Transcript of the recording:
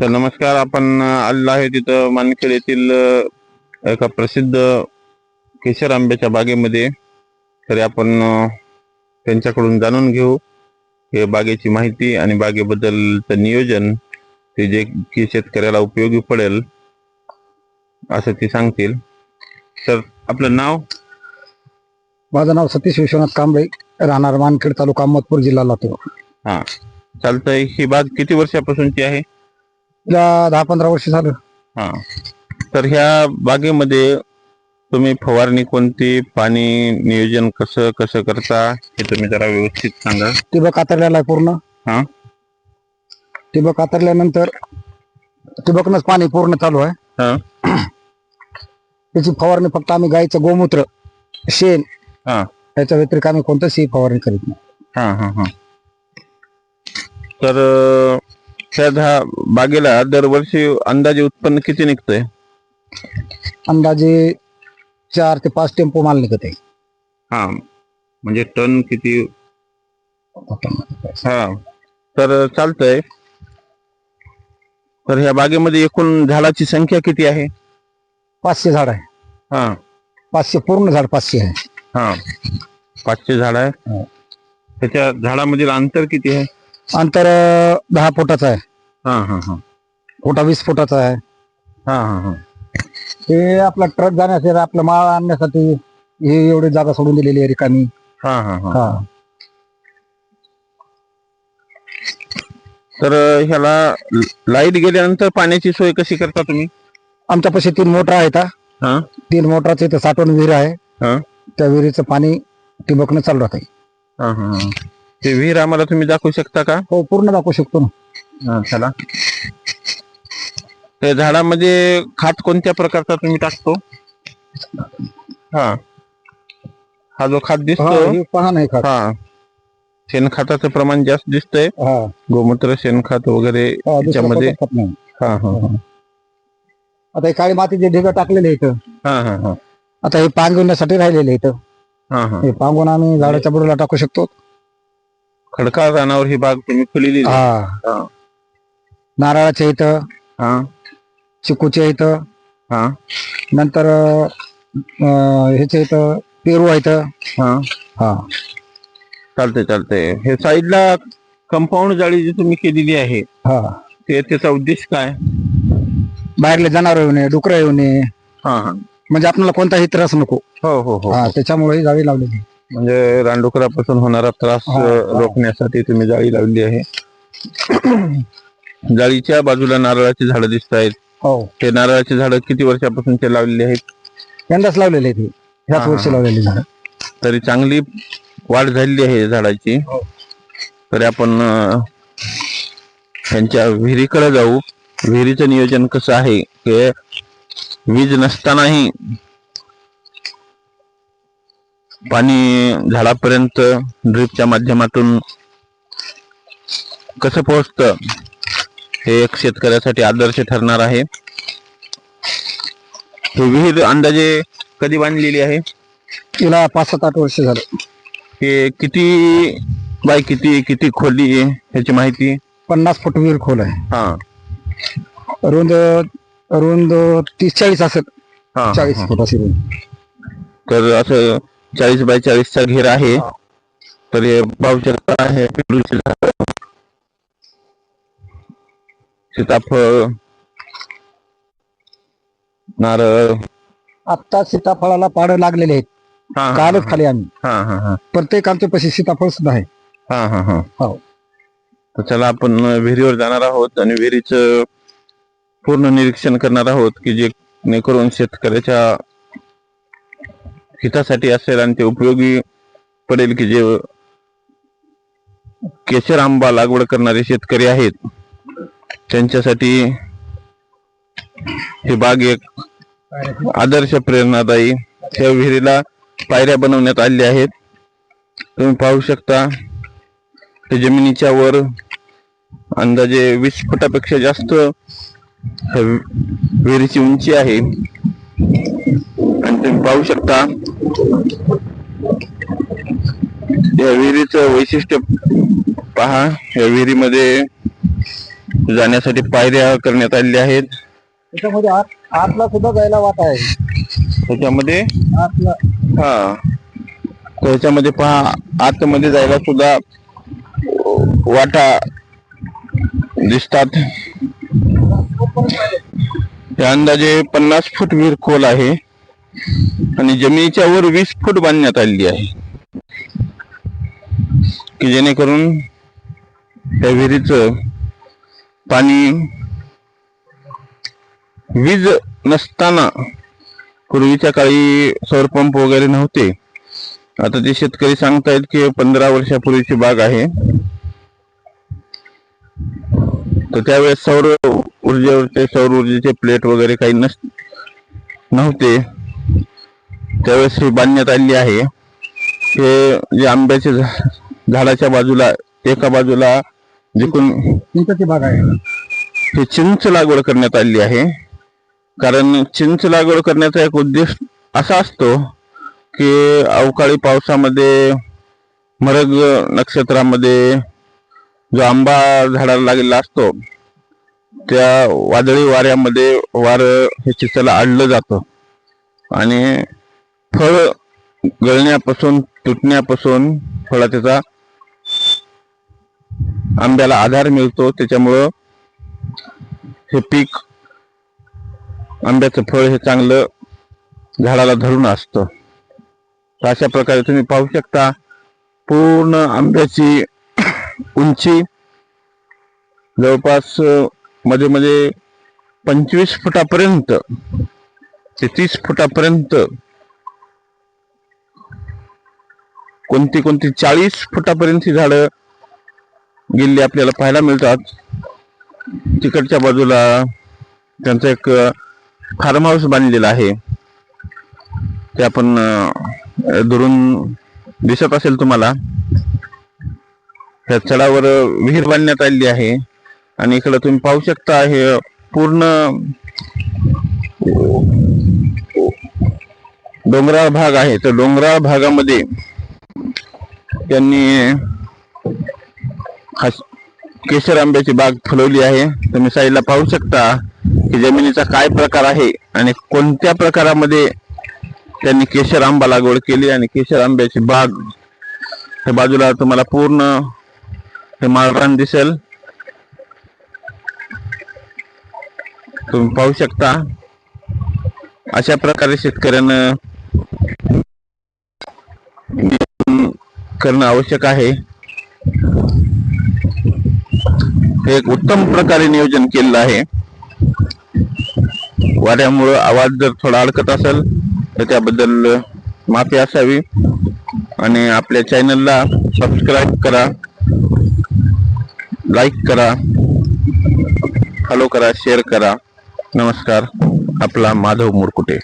तर नमस्कार आपण आलेलो आहे तिथं मानखेड येथील एका प्रसिद्ध केशर आंब्याच्या बागेमध्ये. तरी आपण त्यांच्याकडून जाणून घेऊ. हे बागेची माहिती आणि बागेबद्दलचं नियोजन ते जे की शेतकऱ्याला उपयोगी पडेल असं ते सांगतील. तर आपलं नाव? माझं नाव सतीश विश्वनाथ कांबळे राहणार मानखेड तालुका अहमदपूर जिल्हा लातूर. हा. चालतंय. ही बाग किती वर्षापासूनची आहे? तिला दहा पंधरा वर्ष झालं. हा. तर ह्या बागेमध्ये तुम्ही फवारणी कोणती पाणी नियोजन कसं कसं करता हे तुम्ही जरा व्यवस्थित सांगा. ठिबक कातरलेला आहे पूर्ण. हा. ठिबक कातरल्यानंतर ठिबकनच पाणी पूर्ण चालू आहे. हा. त्याची फवारणी फक्त आम्ही गाईचं गोमूत्र शेण हा. याच्या व्यतिरिक्त आम्ही कोणतीच फवारणी करीत नाही. हा हा हा. तर अं, ह्या बागेला दरवर्षी अंदाजे उत्पन्न किती निघतंय? अंदाजे चार ते पाच टेम्पो माल निघत आहे. हा म्हणजे टन किती? हा तर चालतंय. तर ह्या बागेमध्ये एकूण झाडाची संख्या किती आहे? पाचशे झाड आहे. हा. पाचशे पूर्ण झाड पाचशे आहे. हा पाचशे झाड आहे. हो. त्याच्या झाडामधील अंतर किती आहे? अंतर दहा फुटाचं आहे. हा हा हा. फुटा वीस फुटाचा आहे. हा हा हा. हे आपला ट्रक जाण्यासाठी आपलं माळ आणण्यासाठी हे एवढी जागा सोडून दिलेली आहे रिकामी. हा हा हा. हा. तर ह्याला लाइट गेल्यानंतर पाण्याची सोय कशी करता तुम्ही? आमच्या पाशी तीन मोटर आहेत हा. हा. तीन मोटरचे इथं साठवण विहीर आहे. हा. त्या विहिरीचं पाणी ठिबकनं चालू राहते हा हा हा. ते विहीर आम्हाला तुम्ही दाखवू शकता का? हो पूर्ण दाखवू शकतो ना. हा, चला. ते झाडामध्ये खात कोणत्या प्रकारचा तुम्ही टाकतो? हा. हा जो खात हा, दिसतो हे पहा नाही का हा. शेणखताचं प्रमाण जास्त दिसतंय. हा. गोमूत्र शेणखत वगैरे हा, दुसरं त्याच्यामध्ये खत नाही. हा हा हा. आता हे काळी मातीचे ढिगं टाकलेले इथं हा हा हा. आता हे पांगवण्यासाठी राहिलेले इथं. हा हा. हे पांगून आम्ही झाडाच्या बुडाला टाकू शकतो. खडकाळ रानावर ही बाग तुम्ही फुलेली हा. हा. नारळाच्या इथं हा. चिकूच्या इथं हा. नंतर अं, ह्याच्या इथं पेरू आहे इथं. हा. हा. चालतंय चालतंय. हे साईडला कंपाऊंड जाळी जी तुम्ही केलेली आहे हा. ते त्याचा उद्देश काय? बाहेरले जनावर येऊ नये डुकर येऊ नये हा हा. म्हणजे आपल्याला कोणताही त्रास नको. हो हो हो हा. त्याच्यामुळे ही जाळी लावलेली म्हणजे रानडुकरापासून होणारा त्रास हा. रोखण्यासाठी तुम्ही जाळी लावली आहे. जाळीच्या बाजूला नारळाची झाडं दिसत आहेत. हो. ते नारळाची झाडं किती वर्षापासून ते लावलेली आहेत? यंदाच लावलेली आहे ती ह्याच हा, वर्षी. लावलेली झाड. तरी चांगली वाढ झालेली आहे झाडाची. हो. तरी आपण अ, त्यांच्या विहिरीकडे जाऊ. विहिरीचं नियोजन कसं आहे? हे वीज नसतानाही पाणी झाडापर्यंत ड्रीपच्या माध्यमातून कसं पोहोचतं हे एक शेतकऱ्यासाठी आदर्श ठरणार आहे. ही विहीर अंदाजे कधी बांधलेली आहे? तिला पाच सात आठ वर्ष झालं. हे किती बाय किती किती खोली आहे ह्याची माहिती? पन्नास फूट विहीर खोल आहे. हा. रुंद रुंद तीस चाळीस असेल. हा, चाळीस हा. फूट असेल. तर असं चाळीस बाय चाळीसचा घेर आहे. तर हे शकता आहे पेरूचे सीताफळ. नारळ. आता सीताफळाला पाड लागलेले आहेत. हा हा, कालच खाली आम्ही हा हा हा. प्रत्येक आमच्या पाशी सीताफळ सुद्धा आहे. हा हा हा. हो. तर चला आपण विहिरीवर जाणार आहोत आणि विहिरीचं पूर्ण निरीक्षण करणार आहोत की जे करून शेतकऱ्याच्या हितासाठी असेल आणि ते उपयोगी पडेल की जे केशर आंबा लागवड करणारे शेतकरी आहेत त्यांच्यासाठी ही बाग एक आदर्श प्रेरणादायी त्या विहिरीला पायऱ्या बनवण्यात आल्या आहेत. तुम्ही पाहू शकता ते जमिनीच्या वर अंदाजे वीस फुटापेक्षा जास्त विहिरीची उंची आहे. आणि तुम्ही पाहू शकता या विहिरीचं वैशिष्ट्य पहा. या विहिरीमध्ये जाण्यासाठी पायऱ्या करण्यात आलेल्या आहेत. त्याच्यामध्ये आत आतला सुद्धा जायला वाट आहे. त्याच्यामध्ये? आतला. हा. त्याच्यामध्ये पहा आतमध्ये जायला सुद्धा वाटा दिसतात. हे अंदाजे पन्नास फूट विहीर खोल आहे. आणि जमिनीच्या वर वीस फूट बांधण्यात आलेली आहे. की जेणेकरून त्या विहिरीचं पाणी वीज नसताना पूर्वीच्या काळी सौर पंप वगैरे नव्हते. आता ते शेतकरी सांगतायत की पंधरा वर्षापूर्वीची बाग आहे. तर त्यावेळेस सौर ऊर्जेवरचे सौर ऊर्जेचे प्लेट वगैरे काही नस नव्हते. त्यावेळेस ही बांधण्यात आलेली आहे. हे जे आंब्याचे झा- झाडाच्या बाजूला एका बाजूला जिकडून चिंताची बाग आहे. हे चिंच लागवड करण्यात आलेली आहे. कारण चिंच लागवड करण्याचा एक उद्देश असा असतो की अवकाळी पावसामध्ये मरग नक्षत्रामध्ये जो आंबा झाडाला लागलेला असतो त्या वादळी वाऱ्यामध्ये वार हे चिंचला अडलं जातं. आणि फळ गळण्यापासून तुटण्यापासून फळा त्याचा आंब्याला आधार मिळतो. त्याच्यामुळं हे पीक आंब्याचं फळ हे चांगलं झाडाला धरून असतं. तर अशा प्रकारे तुम्ही पाहू शकता पूर्ण आंब्याची उंची जवळपासमध्ये मध्ये पंचवीस फुटापर्यंत ते तीस फुटापर्यंत कोणती कोणती चाळीस फुटापर्यंत ही झाडं गेलेली आपल्याला पाहायला मिळतात. तिकडच्या बाजूला त्यांचं एक फार्म हाऊस बांधलेलं आहे. ते आपण दुरून दिसत असेल तुम्हाला. ह्या चढावर विहीर बांधण्यात आलेली आहे. आणि इकडं तुम्ही पाहू शकता हे पूर्ण डोंगराळ भाग आहे. तर डोंगराळ भागामध्ये त्यांनी केशर आंब्याची बाग फुलवली आहे. तुम्ही साईडला पाहू शकता की जमिनीचा काय प्रकार आहे आणि कोणत्या प्रकारामध्ये त्यांनी केशर आंबा लागवड केली आणि केशर आंब्याची बाग त्या बाजूला तुम्हाला पूर्ण हे माळरान दिसेल. तुम्ही पाहू शकता. अशा प्रकारे शेतकऱ्यानं करणं आवश्यक आहे. हे एक उत्तम प्रकारे नियोजन केलेलं आहे. वाऱ्यामुळं आवाज जर थोडा अडकत असेल तर त्याबद्दल माफी असावी. आणि आपल्या चॅनलला सबस्क्राईब करा. लाईक करा. फॉलो करा शेअर करा. नमस्कार. आपला माधव मुरकुटे.